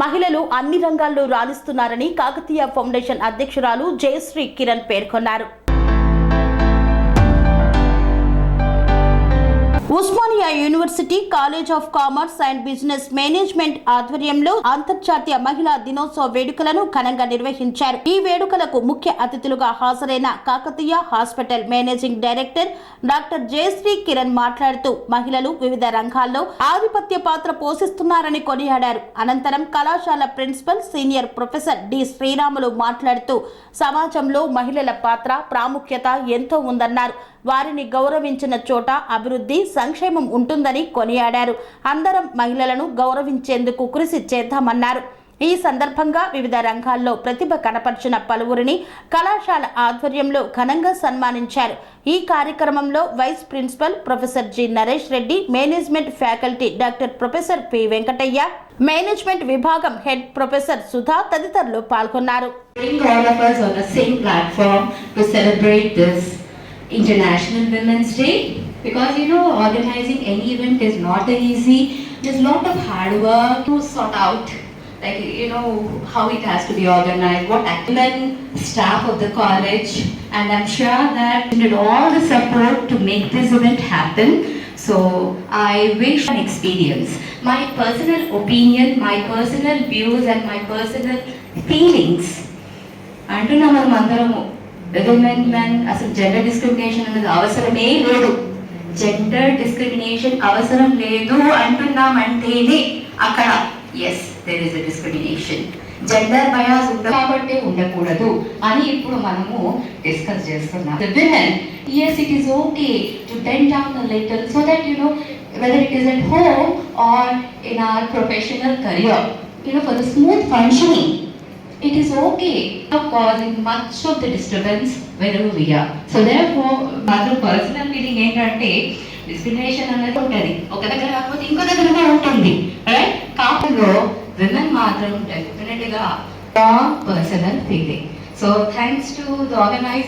మహిళలు అన్ని రంగాల్లో రాణిస్తున్నారని కాకతీయ ఫౌండేషన్ అధ్యక్షురాలు జయశ్రీ కిరణ్ పేర్కొన్నారు. University college of commerce and business management ఆధ్వర్యంలో అంతర్జాతీయ మహిళా దినోత్సవ వేడుకలను ఘనంగా నిర్వహించారు. ఈ వేడుకలకు ముఖ్య అతిథులుగా హాజరైన Kakatiya hospital managing director doctor Jayashree Kiran మాట్లాడుతూ మహిళలు వివిధ రంగాల్లో ఆధిపత్య పాత్ర పోషిస్తున్నారని కొనియాడారు. అనంతరం కళాశాల principal senior professor D Sriramulu మాట్లాడుతూ సమాజంలో మహిళల పాత్ర ప్రాముఖ్యత ఎంతో ఉందన్నారు. వారిని గౌరవించిన చోట అభివృద్ధి సంక్షేమం ఉంటుందని కొనియాడారు. అందరం మహిళలను గౌరవించేందుకు కృషి చేద్దామన్నారు. ఈ సందర్భంగా వివిధ రంగాల్లో ప్రతిభ కనపరిచిన పలువురిని కళాశాల ఆధ్వర్యంలో ఘనంగా సన్మానించారు. ఈ కార్యక్రమంలో vice principal professor G. Naresh Reddy management faculty doctor professor P. Venkataiah management విభాగం హెడ్ ప్రొఫెసర్ సుధా తదితరులు పాల్గొన్నారు. International Women's Day. because you know organizing any event is not easy. There's a lot of hard work to sort out like you know how it has to be organized, what women staff of the college and I'm sure that you need all the support to make this event happen. So I wish an experience. My personal opinion, my personal views and my personal feelings అంటున్నాం మనం అందరము women men అసలు gender discrimination అనేది అవసరమే లేదు gender discrimination అవసరం లేదు అంటున్నామంటేనే అక్కడ yes there is a discrimination gender bias ఉండదు కాబట్టి ఉండకూడదు అని ఇప్పుడు మనము డిస్కస్ చేస్తున్నాం. Women yes it is okay to tone down little so that you know whether it is at home or in our professional career you know for the smooth functioning it is okay. Of causing much of the disturbance wherever we are. So therefore, మాత్రం personal feeling ఏంటంటే discrimination అనేది ఉంటుంది. ఒక దగ్గర కాకపోతే ఇంకో దగ్గర కూడా ఉంటుంది. రైట్ కాపులో విమెన్ మాత్రం డెఫినెట్గా personal feeling so thanks to the organize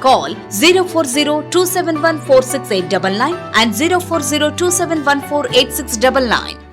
Call 0402714689 and 0402714869.